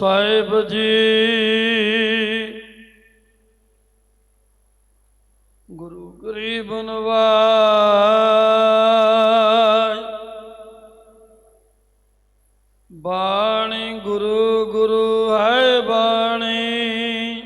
ਸਾਹਿਬ ਜੀ। ਗੁਰੂ ਗਰੀਬ ਨਵਾਜ। ਬਾਣੀ ਗੁਰੂ ਗੁਰੂ ਹੈ ਬਾਣੀ।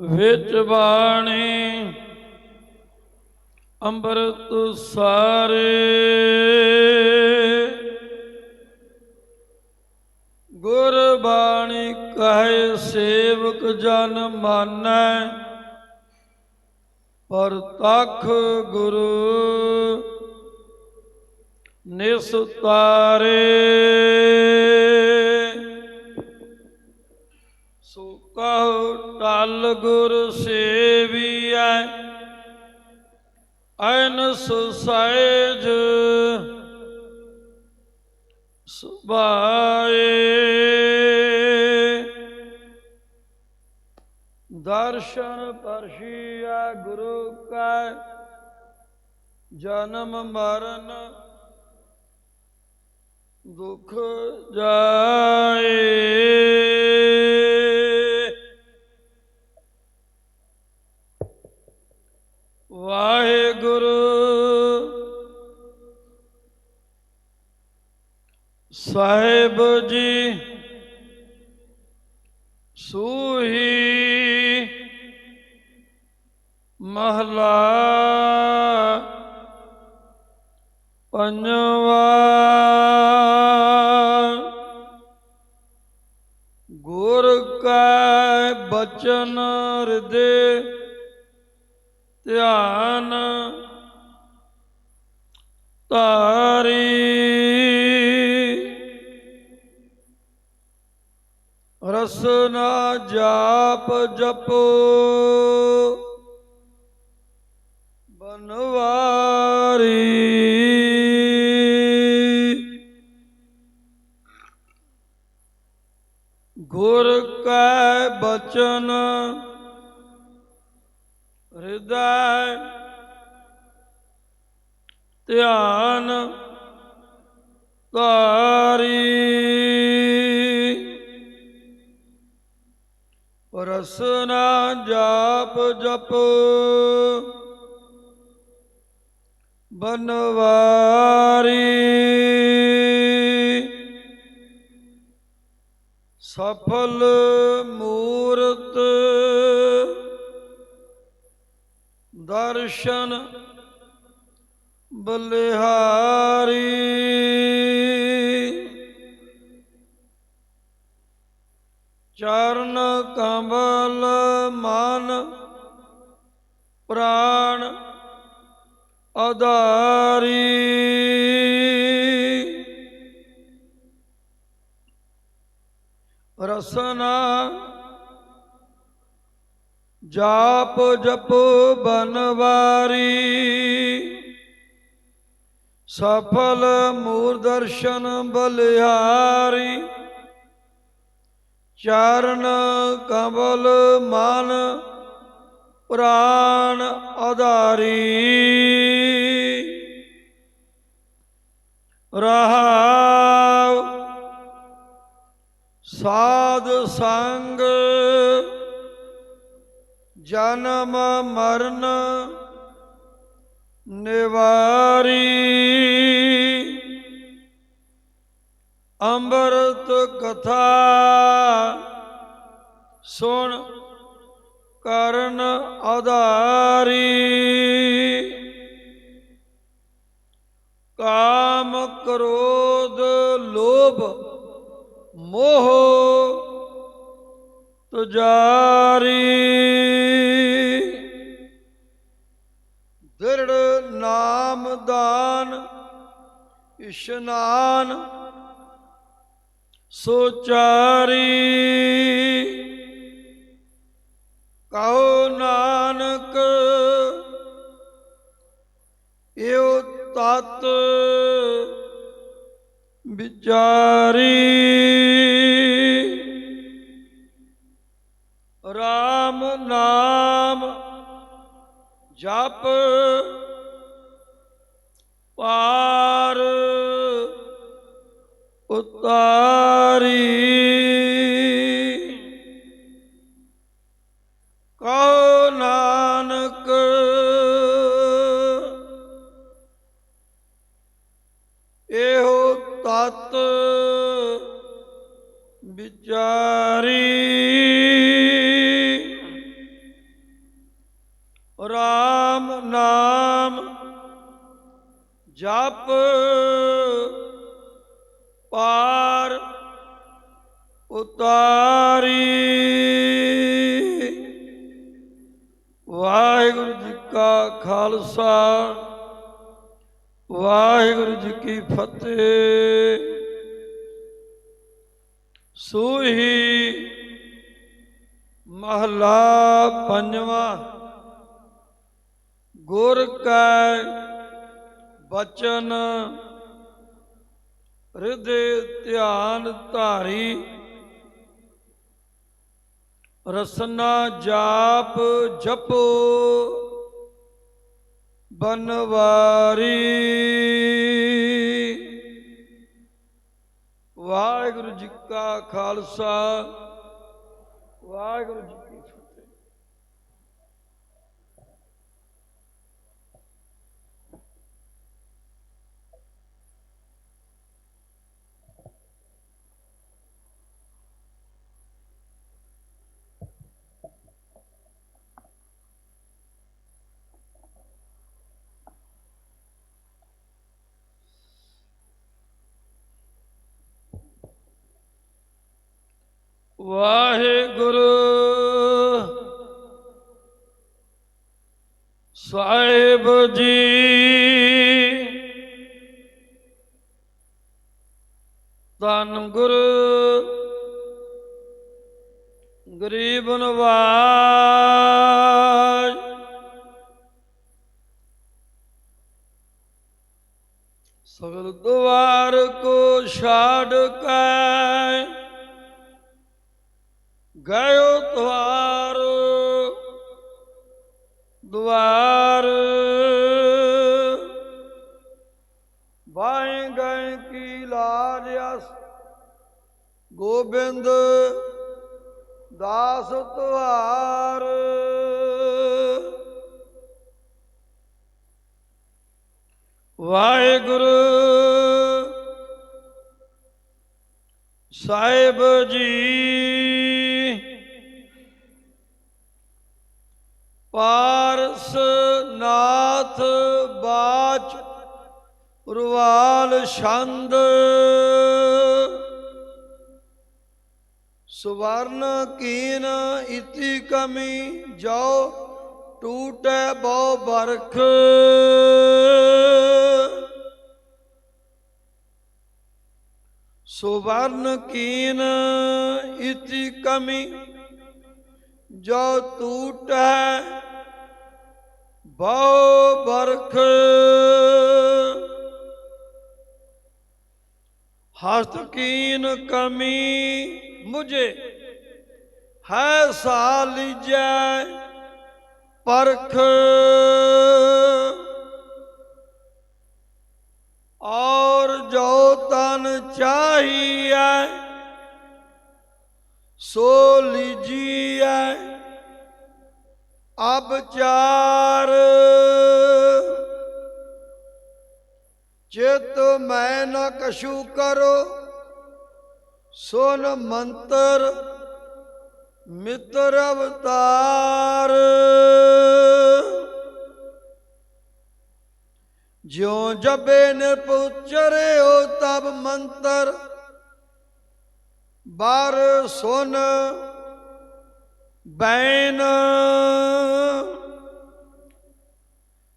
ਵਿੱਚ ਬਾਣੀ। ਅੰਮ੍ਰਿਤ ਸਾਰੇ। ਗੁਰਬਾਣੀ ਕਹੇ, ਸੇਵਕ ਜਨ ਮਾਨੈ, ਪਰ ਤਖ ਗੁਰੂ ਨਿਸਤਾਰੇ ਸੋ ਕਹੋ, ਟਲ ਗੁਰ ਸੇਵੀਐ ਅਨਸ ਸਹਿਜ ਸੁਭਾਏ। ਦਰਸ਼ਨ ਪਰਸ਼ੀਆ ਗੁਰੂ ਕਾ ਜਨਮ ਮਰਨ ਦੁਖ ਜਾਏ। ਸਾਹਿਬ ਜੀ ਸੂਹੀ ਮਹਲਾ ਪੰਜਵਾ ਗੁਰ ਕੈ ਬਚਨ ਹਿਰਦੇ ਧਿਆਨ ਧਾਰੀ ਜਾਪ ਜਪੋ ਬਨਵਾਰੀ। ਗੁਰ ਕੈ ਬਚਨ ਹਿਰਦੈ ਧਿਆਨ ਧਾਰੀ। ਰਸਨਾ ਜਾਪ ਜਪ। ਬਨਵਾਰੀ। ਸਫਲ ਮੂਰਤ। ਦਰਸ਼ਨ ਬਲਿਹਾਰੀ। ਕਮਲ ਮਨ ਪ੍ਰਾਣ ਆਧਾਰੀ ਰਸਨਾ ਜਾਪ ਜਪ ਬਨਵਾਰੀ। ਸਫਲ ਮੂਰ ਦਰਸ਼ਨ ਬਲਿਹਾਰੀ। ਚਰਨ ਕਮਲ ਮਨ ਪ੍ਰਾਨ ਆਧਾਰੀ ਰਹਾਉ ਸਾਧ ਸੰਗ ਜਨਮ ਮਰਨ ਨਿਵਾਰੀ। ਅੰਮ੍ਰਿਤ ਕਥਾ ਸੁਣ ਕਰਨ ਆਧਾਰੀ। ਕਾਮ ਕ੍ਰੋਧ ਲੋਭ ਮੋਹ ਤੁਜਾਰੀ। ਦ੍ਰਿੜ ਨਾਮ ਦਾਨ ਇਸ਼ਨਾਨ ਸੋਚਾਰੀ ਕਹੋ ਨਾਨਕ ਏਉ ਤਤ ਵਿਚਾਰੀ। RAM ਨਾਮ ਜਪ ਪਾ ਉਤਾਰੀ। ਕਹੋ ਨਾਨਕ ਇਹੋ ਤਤ ਵਿਚਾਰੀ। ਰਾਮ ਨਾਮ ਜਪ ਉਤਾਰੀ। ਵਾਹਿਗੁਰੂ ਜੀ ਕਾ ਖਾਲਸਾ, ਵਾਹਿਗੁਰੂ ਜੀ ਕੀ ਫਤਿਹ। ਸੂਹੀ ਮਹਲਾ ਪੰਜਵਾਂ, ਗੁਰ ਕੈ ਬਚਨ, ਹਿਰਦੇ ਧਿਆਨ ਧਾਰੀ। ਰਸਨਾ ਜਾਪ ਜਪੋ ਬਨਵਾਰੀ। ਵਾਹਿਗੁਰੂ ਜੀ ਕਾ ਖਾਲਸਾ ਵਾਹਿਗੁਰੂ ਜੀ ਵਾਹਿਗੁਰੂ। ਸਾਹਿਬ ਜੀ। ਧੰਨ ਗੁਰੂ। ਗਰੀਬ ਨਵਾਜ। ਸਗਲ ਦੁਆਰ ਕੋ ਛਾੜ ਕੇ ਗਇਓ ਦੁਆਰ ਦੁਆਰ। ਬਾਏ ਗਏ ਕੀ ਲਾਜ ਅਸ ਗੋਬਿੰਦ ਦਾਸ ਤੁਹਾਰ। ਵਾਹਿਗੁਰੂ ਸਾਹਿਬ ਜੀ ਪਾਰਸ ਨਾਥ ਬਾਚ ਰੁਵਾਲ ਛੰਦ। ਸੁਵਰਨ ਕੀਨ ਇਤੀ ਕਮੀ ਜੋ ਟੂਟੈ ਬਹੁ ਬਰਖ। ਸੁਵਰਨ ਕੀਨ ਇਤੀ ਕਮੀ ਜੋ ਟੂਟੈ ਬਹੁ ਬਰਖ ਹਸਤ ਕੀਨ ਕਮੀ ਮੁਝੇ, ਹੈ ਸਾ ਲੀਜੈ ਪਰਖ। ਔਰ ਜੋ ਤਨ ਚਾਹੀਐ, ਸੋ ਲੀਜੀਐ ਅਬ ਚਾਰ। ਚਿਤ ਮੈਂ ਨਾ ਕਛੂ ਕਰੋ, ਸੁਨ ਮੰਤਰ ਮਿੱਤਰ ਅਵਤਾਰ। ਜਿਉ ਜਬੇ ਨਿਰਪੁਚਰਿਓ ਤਬ ਮੰਤਰ, ਬਾਰ ਸੁਨ ਬੈਨ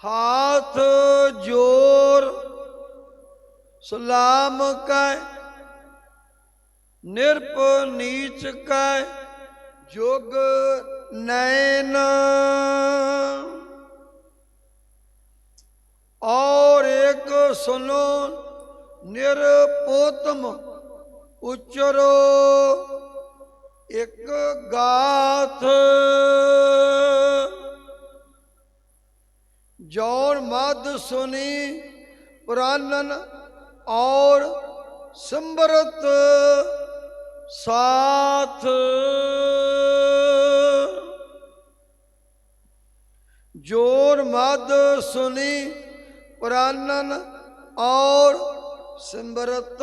ਹਾਥ ਜੋਰ ਸਲਾਮ ਕੈ ਨਿਰਪ ਨੀਚ ਕੈ ਜੋਗ ਨੈਨ ਔਰ ਇੱਕ ਸੁਨੋ ਨਿਰਪੋਤਮ ਉਚਰੋ। ਇੱਕ ਗਾਥ। ਜੋਰ ਮਦ ਸੁਨੀ ਪ੍ਰਾਨਨ ਔਰ ਸੰਬਰਤ ਸਾਥ। ਜੋਰ ਮਦ ਸੁਨੀ ਪ੍ਰਾਨਨ ਔਰ ਸਿਮਰਤ